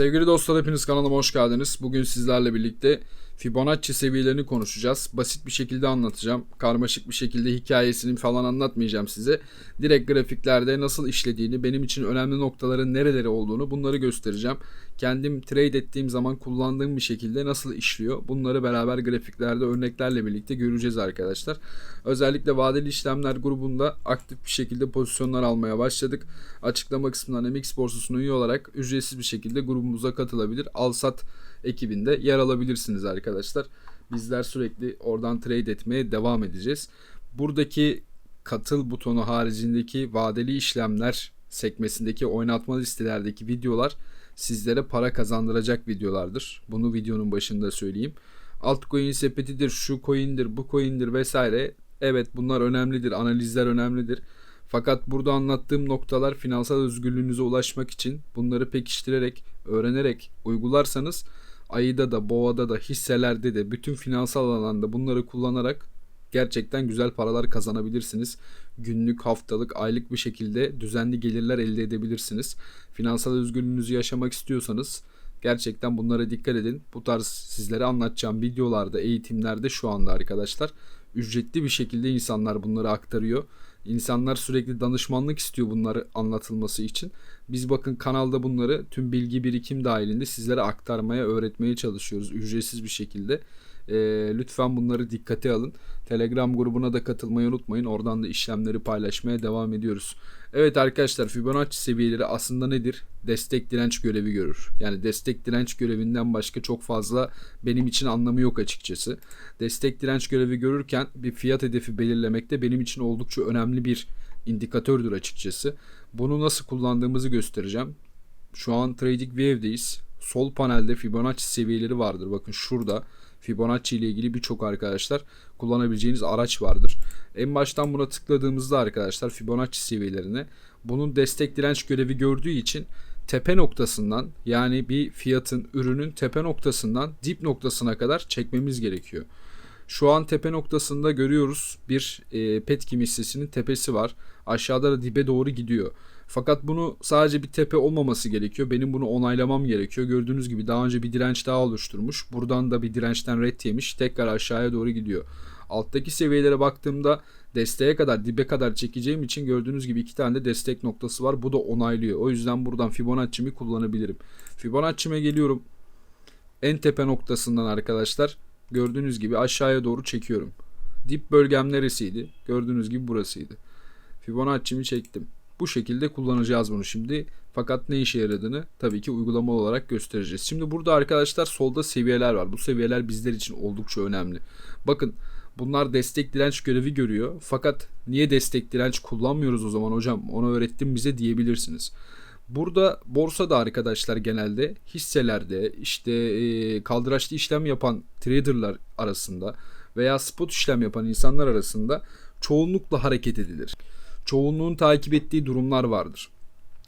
Sevgili dostlar hepiniz kanalıma hoş geldiniz. Bugün sizlerle birlikte Fibonacci seviyelerini konuşacağız. Basit bir şekilde anlatacağım. Karmaşık bir şekilde hikayesini falan anlatmayacağım size. Direkt grafiklerde nasıl işlediğini, benim için önemli noktaların nereleri olduğunu bunları göstereceğim. Kendim trade ettiğim zaman kullandığım bir şekilde nasıl işliyor bunları beraber grafiklerde örneklerle birlikte göreceğiz arkadaşlar. Özellikle vadeli işlemler grubunda aktif bir şekilde pozisyonlar almaya başladık. Açıklama kısmından MX borsasına üye olarak ücretsiz bir şekilde grubumuza katılabilir. Alsat ekibinde yer alabilirsiniz arkadaşlar. Bizler sürekli oradan trade etmeye devam edeceğiz. Buradaki katıl butonu haricindeki vadeli işlemler sekmesindeki oynatma listelerdeki videolar sizlere para kazandıracak videolardır. Bunu videonun başında söyleyeyim. Altcoin sepetidir, şu coin'dir, bu coin'dir vesaire. Evet bunlar önemlidir, analizler önemlidir. Fakat burada anlattığım noktalar finansal özgürlüğünüze ulaşmak için bunları pekiştirerek, öğrenerek uygularsanız ayıda da, boğada da, hisselerde de bütün finansal alanda bunları kullanarak gerçekten güzel paralar kazanabilirsiniz. Günlük, haftalık, aylık bir şekilde düzenli gelirler elde edebilirsiniz. Finansal özgürlüğünüzü yaşamak istiyorsanız gerçekten bunlara dikkat edin. Bu tarz sizlere anlatacağım videolarda, eğitimlerde şu anda arkadaşlar ücretli bir şekilde insanlar bunları aktarıyor. İnsanlar sürekli danışmanlık istiyor bunları anlatılması için. Biz bakın kanalda bunları tüm bilgi birikim dahilinde sizlere aktarmaya, öğretmeye çalışıyoruz ücretsiz bir şekilde. E, lütfen bunları dikkate alın. Telegram grubuna da katılmayı unutmayın. Oradan da işlemleri paylaşmaya devam ediyoruz. Evet arkadaşlar Fibonacci seviyeleri aslında nedir? Destek direnç görevi görür. Yani destek direnç görevinden başka çok fazla benim için anlamı yok açıkçası. Destek direnç görevi görürken bir fiyat hedefi belirlemekte benim için oldukça önemli bir indikatördür açıkçası. Bunu nasıl kullandığımızı göstereceğim. Şu an Trading Wave'deyiz. Sol panelde Fibonacci seviyeleri vardır. Bakın şurada Fibonacci ile ilgili birçok arkadaşlar kullanabileceğiniz araç vardır. En baştan buna tıkladığımızda arkadaşlar Fibonacci seviyelerine bunun destek direnç görevi gördüğü için tepe noktasından yani bir fiyatın ürünün tepe noktasından dip noktasına kadar çekmemiz gerekiyor. Şu an tepe noktasında görüyoruz bir e, Petkim hissesinin tepesi var. Aşağıda da dibe doğru gidiyor. Fakat bunu sadece bir tepe olmaması gerekiyor. Benim bunu onaylamam gerekiyor. Gördüğünüz gibi daha önce bir direnç daha oluşturmuş. Buradan da bir dirençten red yemiş. Tekrar aşağıya doğru gidiyor. Alttaki seviyelere baktığımda desteğe kadar dibe kadar çekeceğim için gördüğünüz gibi iki tane de destek noktası var. Bu da onaylıyor. O yüzden buradan Fibonacci'mi kullanabilirim. Fibonacci'me geliyorum. En tepe noktasından arkadaşlar gördüğünüz gibi aşağıya doğru çekiyorum. Dip bölgem neresiydi? Gördüğünüz gibi burasıydı. Fibonacci'mi çektim. Bu şekilde kullanacağız bunu şimdi. Fakat ne işe yaradığını tabii ki uygulama olarak göstereceğiz. Şimdi burada arkadaşlar solda seviyeler var. Bu seviyeler bizler için oldukça önemli. Bakın bunlar destek direnç görevi görüyor. Fakat niye destek direnç kullanmıyoruz o zaman hocam? Onu öğrettin bize diyebilirsiniz. Burada borsada arkadaşlar genelde hisselerde işte e, kaldıraçlı işlem yapan traderlar arasında veya spot işlem yapan insanlar arasında çoğunlukla hareket edilir çoğunluğun takip ettiği durumlar vardır.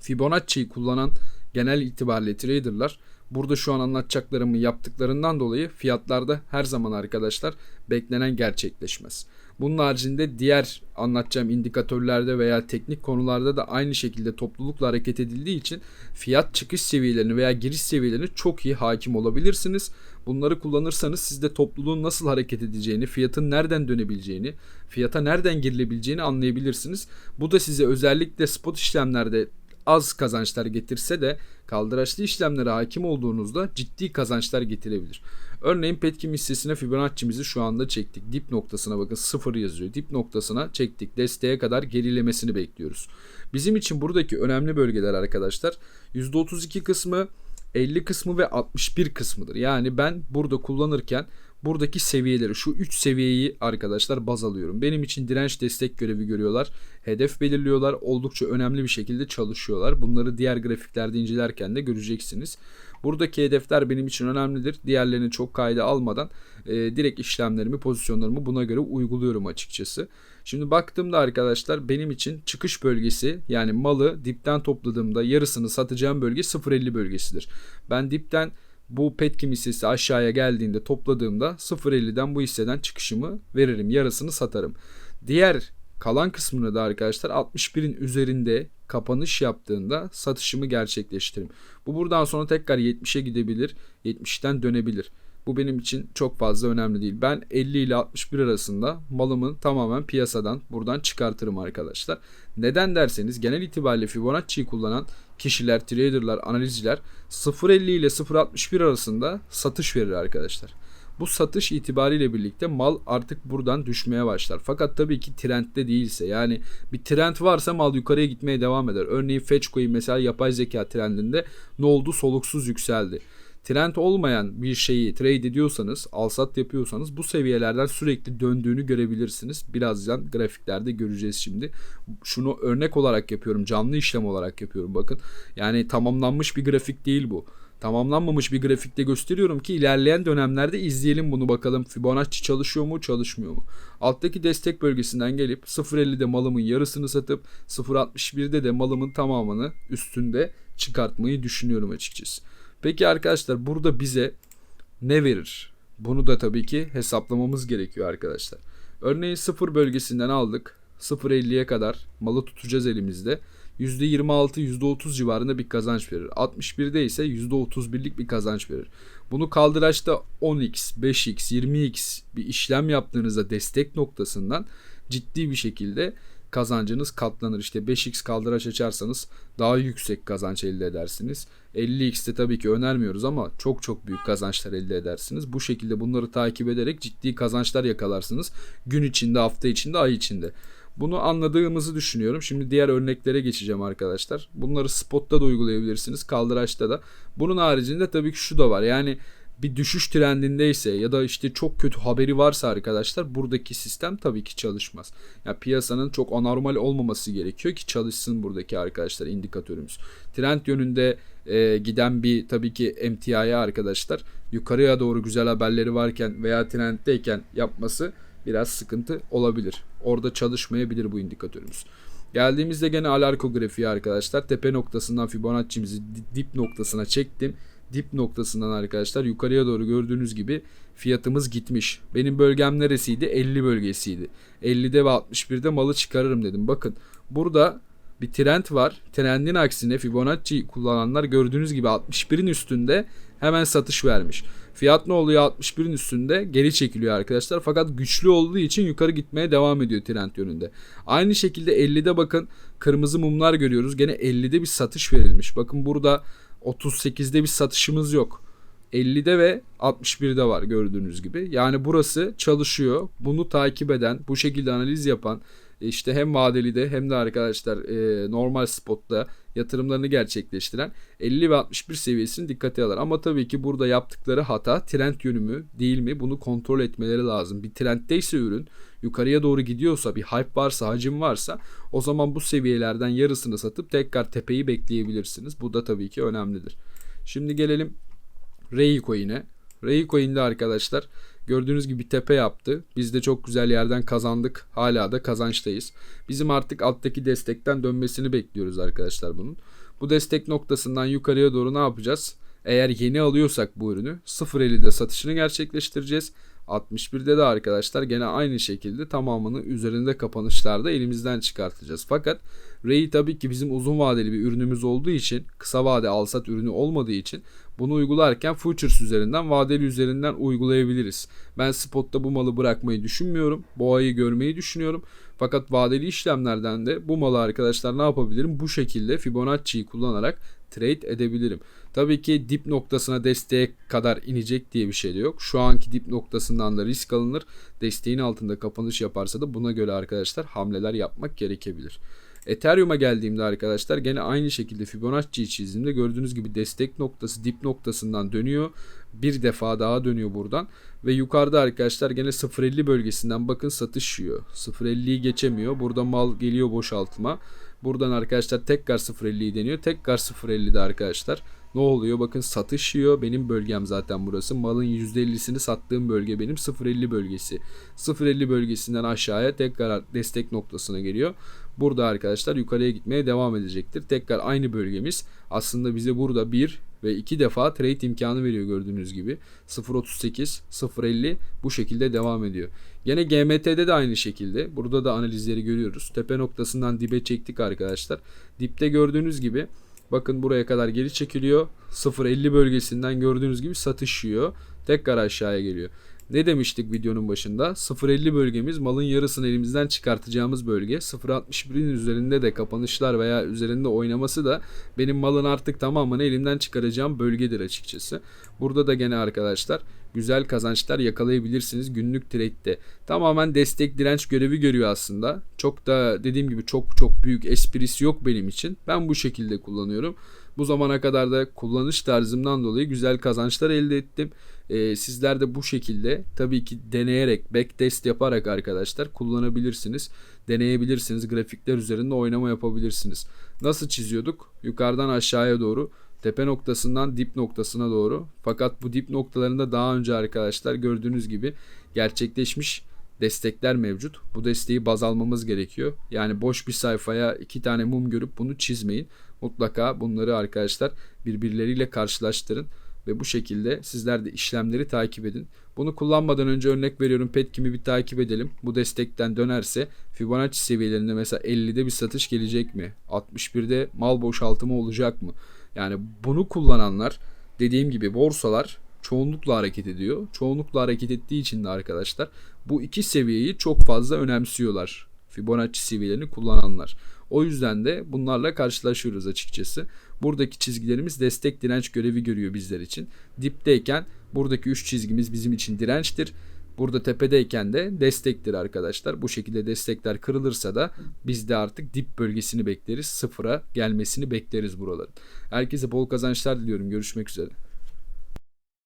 Fibonacci'yi kullanan genel itibariyle traderlar burada şu an anlatacaklarımı yaptıklarından dolayı fiyatlarda her zaman arkadaşlar beklenen gerçekleşmez. Bunun haricinde diğer anlatacağım indikatörlerde veya teknik konularda da aynı şekilde toplulukla hareket edildiği için fiyat çıkış seviyelerini veya giriş seviyelerini çok iyi hakim olabilirsiniz. Bunları kullanırsanız siz de topluluğun nasıl hareket edeceğini, fiyatın nereden dönebileceğini, fiyata nereden girilebileceğini anlayabilirsiniz. Bu da size özellikle spot işlemlerde az kazançlar getirse de kaldıraçlı işlemlere hakim olduğunuzda ciddi kazançlar getirebilir. Örneğin Petkim hissesine Fibonacci'mizi şu anda çektik. Dip noktasına bakın 0 yazıyor. Dip noktasına çektik. Desteğe kadar gerilemesini bekliyoruz. Bizim için buradaki önemli bölgeler arkadaşlar %32 kısmı 50 kısmı ve 61 kısmıdır. Yani ben burada kullanırken buradaki seviyeleri şu 3 seviyeyi arkadaşlar baz alıyorum. Benim için direnç destek görevi görüyorlar. Hedef belirliyorlar. Oldukça önemli bir şekilde çalışıyorlar. Bunları diğer grafiklerde incelerken de göreceksiniz. Buradaki hedefler benim için önemlidir. Diğerlerini çok kayda almadan e, direkt işlemlerimi, pozisyonlarımı buna göre uyguluyorum açıkçası. Şimdi baktığımda arkadaşlar benim için çıkış bölgesi yani malı dipten topladığımda yarısını satacağım bölge 0.50 bölgesidir. Ben dipten bu Petkim hissesi aşağıya geldiğinde topladığımda 0.50'den bu hisseden çıkışımı veririm. Yarısını satarım. Diğer Kalan kısmını da arkadaşlar 61'in üzerinde kapanış yaptığında satışımı gerçekleştiririm. Bu buradan sonra tekrar 70'e gidebilir, 70'ten dönebilir. Bu benim için çok fazla önemli değil. Ben 50 ile 61 arasında malımı tamamen piyasadan buradan çıkartırım arkadaşlar. Neden derseniz genel itibariyle Fibonacci'yi kullanan kişiler, traderlar, analizciler 0.50 ile 0.61 arasında satış verir arkadaşlar. Bu satış itibariyle birlikte mal artık buradan düşmeye başlar. Fakat tabii ki trendde değilse yani bir trend varsa mal yukarıya gitmeye devam eder. Örneğin Fetchcoin mesela yapay zeka trendinde ne oldu? Soluksuz yükseldi trend olmayan bir şeyi trade ediyorsanız, alsat yapıyorsanız bu seviyelerden sürekli döndüğünü görebilirsiniz. Birazdan grafiklerde göreceğiz şimdi. Şunu örnek olarak yapıyorum, canlı işlem olarak yapıyorum bakın. Yani tamamlanmış bir grafik değil bu. Tamamlanmamış bir grafikte gösteriyorum ki ilerleyen dönemlerde izleyelim bunu bakalım Fibonacci çalışıyor mu çalışmıyor mu? Alttaki destek bölgesinden gelip 0.50'de malımın yarısını satıp 0.61'de de malımın tamamını üstünde çıkartmayı düşünüyorum açıkçası. Peki arkadaşlar burada bize ne verir? Bunu da tabii ki hesaplamamız gerekiyor arkadaşlar. Örneğin 0 bölgesinden aldık. 0.50'ye kadar malı tutacağız elimizde. %26, %30 civarında bir kazanç verir. 61'de ise %31'lik bir kazanç verir. Bunu kaldıraçta 10x, 5x, 20x bir işlem yaptığınızda destek noktasından ciddi bir şekilde kazancınız katlanır. İşte 5x kaldıraç açarsanız daha yüksek kazanç elde edersiniz. 50x'te tabii ki önermiyoruz ama çok çok büyük kazançlar elde edersiniz. Bu şekilde bunları takip ederek ciddi kazançlar yakalarsınız. Gün içinde, hafta içinde, ay içinde. Bunu anladığımızı düşünüyorum. Şimdi diğer örneklere geçeceğim arkadaşlar. Bunları spotta da uygulayabilirsiniz, kaldıraçta da. Bunun haricinde tabii ki şu da var. Yani bir düşüş trendindeyse ya da işte çok kötü haberi varsa arkadaşlar buradaki sistem tabii ki çalışmaz. Ya yani piyasanın çok anormal olmaması gerekiyor ki çalışsın buradaki arkadaşlar indikatörümüz. Trend yönünde e, giden bir tabii ki MTI'ye arkadaşlar yukarıya doğru güzel haberleri varken veya trenddeyken yapması biraz sıkıntı olabilir. Orada çalışmayabilir bu indikatörümüz. Geldiğimizde gene alarko grafiği arkadaşlar tepe noktasından Fibonacci'mizi dip noktasına çektim dip noktasından arkadaşlar yukarıya doğru gördüğünüz gibi fiyatımız gitmiş. Benim bölgem neresiydi? 50 bölgesiydi. 50'de ve 61'de malı çıkarırım dedim. Bakın burada bir trend var. Trendin aksine Fibonacci kullananlar gördüğünüz gibi 61'in üstünde hemen satış vermiş. Fiyat ne oluyor 61'in üstünde geri çekiliyor arkadaşlar. Fakat güçlü olduğu için yukarı gitmeye devam ediyor trend yönünde. Aynı şekilde 50'de bakın kırmızı mumlar görüyoruz. Gene 50'de bir satış verilmiş. Bakın burada 38'de bir satışımız yok. 50'de ve 61'de var gördüğünüz gibi. Yani burası çalışıyor. Bunu takip eden, bu şekilde analiz yapan işte hem vadeli de hem de arkadaşlar e, normal spotta yatırımlarını gerçekleştiren 50 ve 61 seviyesini dikkate alır. Ama tabii ki burada yaptıkları hata trend yönü mü değil mi bunu kontrol etmeleri lazım. Bir trenddeyse ürün yukarıya doğru gidiyorsa bir hype varsa hacim varsa o zaman bu seviyelerden yarısını satıp tekrar tepeyi bekleyebilirsiniz. Bu da tabii ki önemlidir. Şimdi gelelim Ray Coin'e. Ray Coin'de arkadaşlar Gördüğünüz gibi tepe yaptı. Biz de çok güzel yerden kazandık. Hala da kazançtayız. Bizim artık alttaki destekten dönmesini bekliyoruz arkadaşlar bunun. Bu destek noktasından yukarıya doğru ne yapacağız? Eğer yeni alıyorsak bu ürünü 0.50'de satışını gerçekleştireceğiz. 61'de de arkadaşlar gene aynı şekilde tamamını üzerinde kapanışlarda elimizden çıkartacağız. Fakat Ray tabii ki bizim uzun vadeli bir ürünümüz olduğu için kısa vade alsat ürünü olmadığı için bunu uygularken futures üzerinden vadeli üzerinden uygulayabiliriz. Ben spotta bu malı bırakmayı düşünmüyorum. Boğayı görmeyi düşünüyorum. Fakat vadeli işlemlerden de bu malı arkadaşlar ne yapabilirim? Bu şekilde Fibonacci'yi kullanarak trade edebilirim. Tabii ki dip noktasına desteğe kadar inecek diye bir şey de yok. Şu anki dip noktasından da risk alınır. Desteğin altında kapanış yaparsa da buna göre arkadaşlar hamleler yapmak gerekebilir. Ethereum'a geldiğimde arkadaşlar gene aynı şekilde Fibonacci'yi çizdiğimde gördüğünüz gibi destek noktası dip noktasından dönüyor. Bir defa daha dönüyor buradan. Ve yukarıda arkadaşlar gene 0.50 bölgesinden bakın satış yiyor. 0.50'yi geçemiyor. Burada mal geliyor boşaltma. Buradan arkadaşlar tekrar 0.50'yi deniyor. Tekrar 0.50'de arkadaşlar ne oluyor? Bakın satış yiyor. Benim bölgem zaten burası. Malın %50'sini sattığım bölge benim 0.50 bölgesi. 0.50 bölgesinden aşağıya tekrar destek noktasına geliyor. Burada arkadaşlar yukarıya gitmeye devam edecektir. Tekrar aynı bölgemiz aslında bize burada 1 ve 2 defa trade imkanı veriyor gördüğünüz gibi. 0.38, 0.50 bu şekilde devam ediyor. Yine GMT'de de aynı şekilde. Burada da analizleri görüyoruz. Tepe noktasından dibe çektik arkadaşlar. Dipte gördüğünüz gibi bakın buraya kadar geri çekiliyor. 0.50 bölgesinden gördüğünüz gibi satış yiyor. Tekrar aşağıya geliyor. Ne demiştik videonun başında? 0.50 bölgemiz malın yarısını elimizden çıkartacağımız bölge. 0.61'in üzerinde de kapanışlar veya üzerinde oynaması da benim malın artık tamamını elimden çıkaracağım bölgedir açıkçası. Burada da gene arkadaşlar güzel kazançlar yakalayabilirsiniz günlük trade'de. Tamamen destek direnç görevi görüyor aslında. Çok da dediğim gibi çok çok büyük esprisi yok benim için. Ben bu şekilde kullanıyorum. Bu zamana kadar da kullanış tarzımdan dolayı güzel kazançlar elde ettim. Ee, sizler de bu şekilde tabii ki deneyerek, backtest yaparak arkadaşlar kullanabilirsiniz. Deneyebilirsiniz. Grafikler üzerinde oynama yapabilirsiniz. Nasıl çiziyorduk? Yukarıdan aşağıya doğru tepe noktasından dip noktasına doğru. Fakat bu dip noktalarında daha önce arkadaşlar gördüğünüz gibi gerçekleşmiş destekler mevcut. Bu desteği baz almamız gerekiyor. Yani boş bir sayfaya iki tane mum görüp bunu çizmeyin. Mutlaka bunları arkadaşlar birbirleriyle karşılaştırın ve bu şekilde sizler de işlemleri takip edin. Bunu kullanmadan önce örnek veriyorum Petkim'i bir takip edelim. Bu destekten dönerse Fibonacci seviyelerinde mesela 50'de bir satış gelecek mi? 61'de mal boşaltımı olacak mı? Yani bunu kullananlar dediğim gibi borsalar çoğunlukla hareket ediyor. Çoğunlukla hareket ettiği için de arkadaşlar bu iki seviyeyi çok fazla önemsiyorlar. Fibonacci seviyelerini kullananlar. O yüzden de bunlarla karşılaşıyoruz açıkçası. Buradaki çizgilerimiz destek direnç görevi görüyor bizler için. Dipteyken buradaki 3 çizgimiz bizim için dirençtir. Burada tepedeyken de destektir arkadaşlar. Bu şekilde destekler kırılırsa da biz de artık dip bölgesini bekleriz. Sıfıra gelmesini bekleriz buraların. Herkese bol kazançlar diliyorum. Görüşmek üzere.